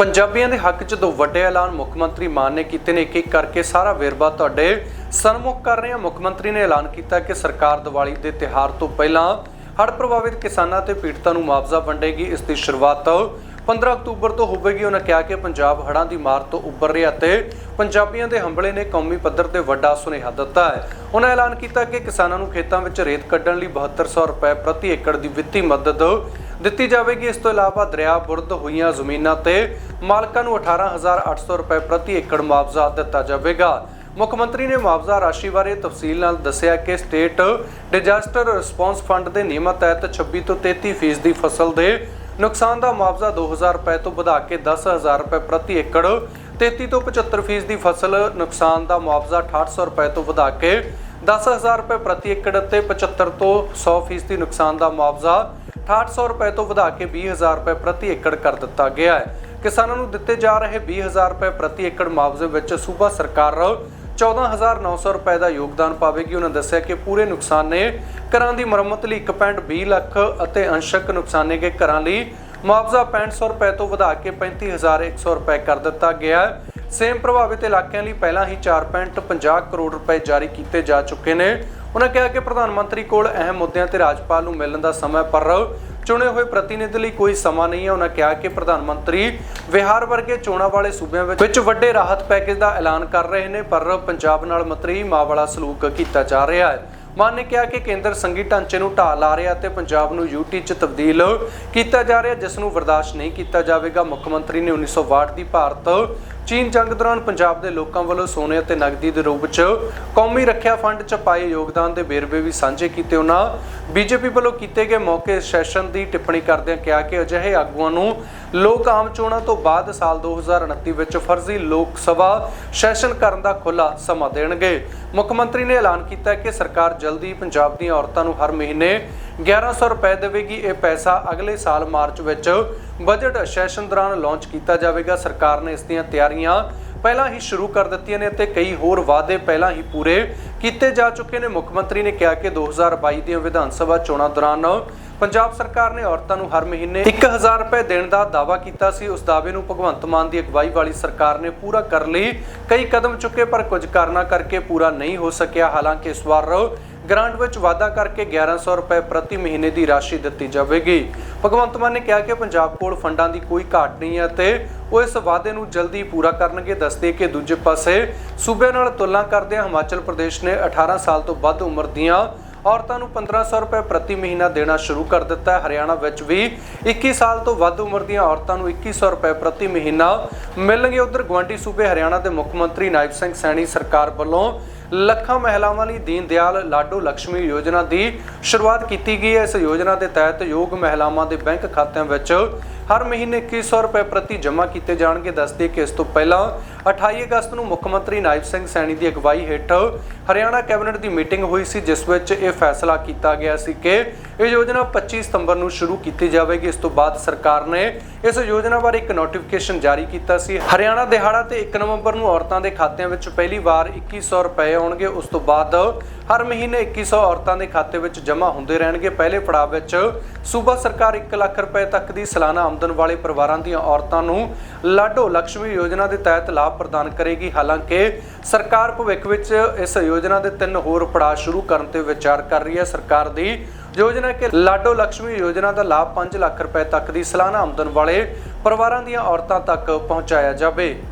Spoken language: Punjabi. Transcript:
ਪੰਜਾਬੀਆਂ ਦੇ ਹੱਕ 'ਚ ਦੋ ਵੱਡੇ ਐਲਾਨ ਮੁੱਖ ਮੰਤਰੀ ਮਾਨ ਨੇ ਕੀਤੇ ਨੇ। ਇੱਕ ਇੱਕ ਕਰਕੇ ਸਾਰਾ ਵੇਰਵਾ ਤੁਹਾਡੇ ਸਨਮੁਖ ਕਰ ਰਹੇ ਹਾਂ। ਮੁੱਖ ਮੰਤਰੀ ਨੇ ਐਲਾਨ ਕੀਤਾ ਕਿ ਸਰਕਾਰ ਦੀਵਾਲੀ ਦੇ ਤਿਹਾਰ ਤੋਂ ਪਹਿਲਾਂ ਹੜ੍ਹ ਪ੍ਰਭਾਵਿਤ ਕਿਸਾਨਾਂ ਤੇ ਪੀੜਤਾਂ ਨੂੰ ਮੁਆਵਜ਼ਾ ਵੰਡੇਗੀ। ਇਸ ਦੀ ਸ਼ੁਰੂਆਤ 15 ਅਕਤੂਬਰ ਤੋਂ ਹੋਵੇਗੀ। ਉਹਨਾਂ ਕਿਹਾ ਕਿ ਪੰਜਾਬ ਹੜ੍ਹਾਂ ਦੀ ਮਾਰ ਤੋਂ ਉੱਭਰ ਰਿਹਾ ਤੇ ਪੰਜਾਬੀਆਂ ਦੇ ਹੰਬਲੇ ਨੇ ਕੌਮੀ ਪੱਧਰ ਤੇ ਵੱਡਾ ਸੁਨੇਹਾ ਦਿੱਤਾ ਹੈ। ਉਹਨਾਂ ਐਲਾਨ ਕੀਤਾ ਕਿ ਕਿਸਾਨਾਂ ਨੂੰ ਖੇਤਾਂ ਵਿੱਚ ਰੇਤ ਕੱਢਣ ਲਈ 7200 ਰੁਪਏ ਪ੍ਰਤੀ ਏਕੜ ਦੀ ਵਿੱਤੀ ਮਦਦ ਦਿੱਤੀ ਜਾਵੇਗੀ। ਇਸ ਤੋਂ ਇਲਾਵਾ ਦਰਿਆ ਬੁਰਦ ਹੋਈਆਂ ਜ਼ਮੀਨਾਂ ਤੇ ਮਾਲਕਾਂ ਨੂੰ 18800 ਰੁਪਏ ਪ੍ਰਤੀ ਏਕੜ ਮੁਆਵਜ਼ਾ ਦਿੱਤਾ ਜਾਵੇਗਾ। ਮੁੱਖ ਮੰਤਰੀ ਨੇ ਮੁਆਵਜ਼ਾ ਰਾਸ਼ੀ ਬਾਰੇ ਤਫਸੀਲ ਨਾਲ ਦੱਸਿਆ ਕਿ ਸਟੇਟ ਡਿਜ਼ਾਸਟਰ ਰਿਸਪੌਂਸ ਫੰਡ ਦੇ ਨਿਯਮਾਂ ਤਹਿਤ 26 ਤੋਂ 33% ਦੀ ਫਸਲ ਦੇ ਨੁਕਸਾਨ ਦਾ ਮੁਆਵਜ਼ਾ 2000 ਰੁਪਏ ਤੋਂ ਵਧਾ ਕੇ 10000 ਰੁਪਏ ਪ੍ਰਤੀ ਏਕੜ 33 ਤੋਂ 75% ਦੀ ਫਸਲ ਨੁਕਸਾਨ ਦਾ ਮੁਆਵਜ਼ਾ 6800 ਰੁਪਏ ਤੋਂ ਵਧਾ ਕੇ 10000 ਰੁਪਏ ਪ੍ਰਤੀ ਏਕੜ ਅਤੇ 75 ਤੋਂ 100% ਦੀ ਨੁਕਸਾਨ ਦਾ ਮੁਆਵਜ਼ਾ 6800 ਰੁਪਏ ਤੋਂ ਵਧਾ ਕੇ 20000 ਰੁਪਏ ਪ੍ਰਤੀ ਏਕੜ ਕਰ ਦਿੱਤਾ ਗਿਆ ਹੈ। ਕਿਸਾਨਾਂ ਨੂੰ ਦਿੱਤੇ ਜਾ ਰਹੇ 20000 ਰੁਪਏ ਪ੍ਰਤੀ ਏਕੜ ਮੁਆਵਜ਼ੇ ਵਿੱਚ ਸੂਬਾ ਸਰਕਾਰ 14900 ਰੁਪਏ ਦਾ ਯੋਗਦਾਨ ਪਾਵੇਗੀ। ਉਹਨਾਂ ਦੱਸਿਆ ਕਿ ਪੂਰੇ ਨੁਕਸਾਨੇ ਘਰਾਂ ਦੀ ਮੁਰੰਮਤ ਲਈ 1.20 ਲੱਖ ਅਤੇ ਅੰਸ਼ਕ ਨੁਕਸਾਨੇ ਗਏ। ਘਰਾਂ ਲਈ ਮੁਆਵਜ਼ਾ 6500 ਰੁਪਏ ਤੋਂ ਵਧਾ ਕੇ 35100 ਰੁਪਏ ਕਰ ਦਿੱਤਾ ਗਿਆ ਹੈ। ਸੇਮ ਪ੍ਰਭਾਵਿਤ ਇਲਾਕਿਆਂ ਲਈ ਪਹਿਲਾਂ ਹੀ 4.50 ਕਰੋੜ ਰੁਪਏ ਜਾਰੀ ਕੀਤੇ ਜਾ ਚੁੱਕੇ ਨੇ। ਉਹਨਾਂ ਕਿਹਾ ਕਿ ਪ੍ਰਧਾਨ ਮੰਤਰੀ ਕੋਲ ਅਹਿਮ ਮੁੱਦਿਆਂ ਤੇ ਰਾਜਪਾਲ ਨੂੰ ਮਿਲਣ ਦਾ ਸਮਾਂ ਪਰ ਚੁਣੇ ਹੋਏ ਪ੍ਰਤੀਨਿਧ ਲਈ ਕੋਈ ਸਮਾਂ ਨਹੀਂ ਹੈ। ਉਹਨਾਂ ਕਿਹਾ ਕਿ ਪ੍ਰਧਾਨ ਮੰਤਰੀ ਵਿਹਾਰ ਵਰਗੇ ਚੋਣਾਂ ਵਾਲੇ ਸੂਬਿਆਂ ਵਿੱਚ ਵੱਡੇ ਰਾਹਤ ਪੈਕੇਜ ਦਾ ਐਲਾਨ ਕਰ ਰਹੇ ਨੇ, ਪਰ ਪੰਜਾਬ ਨਾਲ ਮਤਰੀ ਮਾਂ ਵਾਲਾ ਸਲੂਕ ਕੀਤਾ ਜਾ ਰਿਹਾ ਹੈ। ਮਾਨ ਨੇ ਕਿਹਾ ਕਿ ਕੇਂਦਰ ਸੰਘੀ ਢਾਂਚੇ ਨੂੰ ਢਾਹ ਲਾ ਰਿਹਾ ਤੇ ਪੰਜਾਬ ਨੂੰ ਯੂਟੀ ਚ ਤਬਦੀਲ ਕੀਤਾ ਜਾ ਰਿਹਾ, ਜਿਸ ਨੂੰ ਬਰਦਾਸ਼ਤ ਨਹੀਂ ਕੀਤਾ ਜਾਵੇਗਾ। ਮੁੱਖ ਮੰਤਰੀ ਨੇ 1962 ਦੀ ਭਾਰਤ ਚੀਨ ਜੰਗ ਦੌਰਾਨ ਪੰਜਾਬ ਦੇ ਲੋਕਾਂ ਵੱਲੋਂ ਸੋਨੇ ਅਤੇ ਨਗਦੀ ਦੇ ਰੂਪ ਚ ਕੌਮੀ ਰੱਖਿਆ ਫੰਡ ਚ ਪਾਏ ਯੋਗਦਾਨ ਦੇ ਵੇਰਵੇ ਵੀ ਸਾਂਝੇ ਕੀਤੇ ਉਹਨਾਂ ਬੀਜੇਪੀ ਵੱਲੋਂ ਕੀਤੇ ਗਏ ਮੌਕੇ ਸੈਸ਼ਨ ਦੀ ਟਿੱਪਣੀ ਕਰਦਿਆਂ ਕਿਹਾ ਕਿ ਅਜਿਹੇ ਆਗੂਆਂ ਨੂੰ ਲੋਕ ਆਮ ਚੋਣਾਂ ਤੋਂ ਬਾਅਦ ਸਾਲ 2029 ਵਿੱਚ ਫਰਜ਼ੀ ਲੋਕ ਸਭਾ ਸੈਸ਼ਨ ਕਰਨ ਦਾ ਖੁੱਲਾ ਸਮਾਂ ਦੇਣਗੇ। ਮੁੱਖ ਮੰਤਰੀ ਨੇ ਐਲਾਨ ਕੀਤਾ ਕਿ ਸਰਕਾਰ ਜਲਦੀ ਪੰਜਾਬ ਦੀਆਂ ਔਰਤਾਂ ਨੂੰ ਹਰ ਮਹੀਨੇ 1100 ਰੁਪਏ ਦੇਵੇਗੀ ਇਹ ਪੈਸਾ ਅਗਲੇ ਸਾਲ ਮਾਰਚ ਵਿੱਚ ਬਜਟ ਸੈਸ਼ਨ ਦੌਰਾਨ ਲਾਂਚ ਕੀਤਾ ਜਾਵੇਗਾ। ਸਰਕਾਰ ਨੇ ਇਸ ਦੀਆਂ ਤਿਆਰੀਆਂ ਪਹਿਲਾਂ ਹੀ ਸ਼ੁਰੂ ਕਰ ਦਿੱਤੀਆਂ ਨੇ ਅਤੇ ਕਈ ਹੋਰ ਵਾਅਦੇ ਪਹਿਲਾਂ ਹੀ ਪੂਰੇ ਕੀਤੇ ਜਾ ਚੁੱਕੇ ਨੇ। ਮੁੱਖ ਮੰਤਰੀ ਨੇ ਕਿਹਾ ਕਿ 2022 ਦੀਆਂ ਵਿਧਾਨ ਸਭਾ ਚੋਣਾਂ ਦੌਰਾਨ ਪੰਜਾਬ ਸਰਕਾਰ ਨੇ ਔਰਤਾਂ ਨੂੰ ਹਰ ਮਹੀਨੇ 1000 ਰੁਪਏ ਦੇਣ ਦਾ ਦਾਅਵਾ ਕੀਤਾ ਸੀ। ਉਸ ਦਾਅਵੇ ਨੂੰ ਭਗਵੰਤ ਮਾਨ ਦੀ ਅਗਵਾਈ ਵਾਲੀ ਸਰਕਾਰ ਨੇ ਪੂਰਾ ਕਰਨ ਲਈ। ਕਈ ਕਦਮ ਚੁੱਕੇ ਪਰ ਕੁਝ ਕਾਰਨਾਂ ਕਰਕੇ ਪੂਰਾ ਨਹੀਂ ਹੋ ਸਕਿਆ। ਹਾਲਾਂਕਿ ਇਸ ਵਾਰ ਗ੍ਰਾਂਟ ਵਿੱਚ ਵਾਅਦਾ ਕਰਕੇ 1100 ਰੁਪਏ ਪ੍ਰਤੀ ਮਹੀਨੇ ਦੀ ਰਾਸ਼ੀ ਦਿੱਤੀ ਜਾਵੇਗੀ। ਭਗਵੰਤ ਮਾਨ ਨੇ ਕਿਹਾ ਕਿ ਪੰਜਾਬ ਕੋਲ ਫੰਡਾਂ ਦੀ ਕੋਈ ਘਾਟ ਨਹੀਂ ਹੈ ਤੇ ਉਹ ਇਸ ਵਾਅਦੇ ਨੂੰ ਜਲਦੀ ਪੂਰਾ ਕਰਨਗੇ। ਦੱਸਦੇ ਕਿ ਦੂਜੇ ਪਾਸੇ ਸੂਬੇ ਨਾਲ ਤੁਲਨਾ ਕਰਦਿਆਂ ਹਿਮਾਚਲ ਪ੍ਰਦੇਸ਼ ਨੇ 18 ਸਾਲ ਤੋਂ ਵੱਧ ਉਮਰ ਦੀਆਂ ਔਰਤਾਂ ਨੂੰ 1500 ਰੁਪਏ ਪ੍ਰਤੀ ਮਹੀਨਾ ਦੇਣਾ ਸ਼ੁਰੂ ਕਰ ਦਿੱਤਾ ਹੈ। ਹਰਿਆਣਾ ਵਿੱਚ ਵੀ 21 ਸਾਲ ਤੋਂ ਵੱਧ ਉਮਰ ਦੀਆਂ ਔਰਤਾਂ ਨੂੰ 2100 ਰੁਪਏ ਪ੍ਰਤੀ ਮਹੀਨਾ ਮਿਲਣਗੇ। ਉਧਰ ਗਵਾਂਡੀ ਸੂਬੇ ਹਰਿਆਣਾ ਦੇ ਮੁੱਖ ਮੰਤਰੀ ਨਾਇਬ ਸਿੰਘ ਸੈਣੀ ਸਰਕਾਰ ਵੱਲੋਂ ਲੱਖਾਂ ਮਹਿਲਾਵਾਂ ਲਈ ਦੀਨ ਦਿਆਲ ਲਾਡੋ ਲక్ష్ਮੀ ਯੋਜਨਾ ਦੀ ਸ਼ੁਰੂਆਤ ਕੀਤੀ ਗਈ ਹੈ। ਇਸ ਯੋਜਨਾ ਦੇ ਤਹਿਤ ਯੋਗ ਮਹਿਲਾਵਾਂ ਦੇ ਬੈਂਕ ਖਾਤਿਆਂ ਵਿੱਚ ਹਰ ਮਹੀਨੇ 2100 ਰੁਪਏ ਪ੍ਰਤੀ ਜਮ੍ਹਾਂ ਕੀਤੇ ਜਾਣਗੇ। ਦੱਸਦੇ ਕਿ ਇਸ ਤੋਂ ਪਹਿਲਾਂ 28 ਅਗਸਤ ਨੂੰ ਮੁੱਖ ਮੰਤਰੀ ਨਾਇਬ ਸਿੰਘ ਸੈਣੀ ਦੀ ਅਗਵਾਈ ਹੇਠ ਹਰਿਆਣਾ ਕੈਬਨਿਟ ਦੀ ਮੀਟਿੰਗ ਹੋਈ ਸੀ, ਜਿਸ ਵਿੱਚ ਇਹ ਫੈਸਲਾ ਕੀਤਾ ਗਿਆ ਸੀ ਕਿ ਇਹ ਯੋਜਨਾ 25 ਸਤੰਬਰ ਨੂੰ ਸ਼ੁਰੂ ਕੀਤੀ ਜਾਵੇਗੀ। ਇਸ ਤੋਂ ਬਾਅਦ ਸਰਕਾਰ ਨੇ ਇਸ ਯੋਜਨਾ ਬਾਰੇ ਇੱਕ ਨੋਟੀਫਿਕੇਸ਼ਨ ਜਾਰੀ ਕੀਤਾ ਸੀ। ਹਰਿਆਣਾ, ਦਿਹਾੜਾ ਤੇ 1 ਨਵੰਬਰ ਨੂੰ ਔਰਤਾਂ ਦੇ ਖਾਤਿਆਂ ਵਿੱਚ ਪਹਿਲੀ ਵਾਰ 2100 ਰੁਪਏ ਆਉਣਗੇ। ਉਸ ਤੋਂ ਬਾਅਦ ਹਰ ਮਹੀਨੇ 2100 ਔਰਤਾਂ ਦੇ ਖਾਤੇ ਵਿੱਚ ਜਮ੍ਹਾਂ ਹੁੰਦੇ ਰਹਿਣਗੇ। ਪਹਿਲੇ ਪੜਾਅ ਵਿੱਚ ਸੂਬਾ ਸਰਕਾਰ 1 ਲੱਖ ਰੁਪਏ ਤੱਕ ਦੀ ਸਾਲਾਨਾ ਆਮਦਨ ਵਾਲੇ ਪਰਿਵਾਰਾਂ ਦੀਆਂ ਔਰਤਾਂ ਨੂੰ ਲਾਡੋ ਲక్ష్ਮੀ ਯੋਜਨਾ ਦੇ ਤਹਿਤ ਲਾਭ ਪ੍ਰਦਾਨ ਕਰੇਗੀ। ਹਾਲਾਂਕਿ ਸਰਕਾਰ ਭਵਿੱਖ ਵਿੱਚ ਇਸ ਯੋਜਨਾ ਦੇ ਤਿੰਨ ਹੋਰ ਪੜਾਅ ਸ਼ੁਰੂ ਕਰਨ ਤੇ ਵਿਚਾਰ ਕਰ ਰਹੀ ਹੈ। ਸਰਕਾਰ ਦੀ ਯੋਜਨਾ ਕਿ ਲਾਡੋ ਲక్ష్ਮੀ ਯੋਜਨਾ ਦਾ ਲਾਭ 5 ਲੱਖ ਰੁਪਏ ਤੱਕ ਦੀ ਸਾਲਾਨਾ ਆਮਦਨ ਵਾਲੇ ਪਰਿਵਾਰਾਂ ਦੀਆਂ ਔਰਤਾਂ ਤੱਕ ਪਹੁੰਚਾਇਆ ਜਾਵੇ।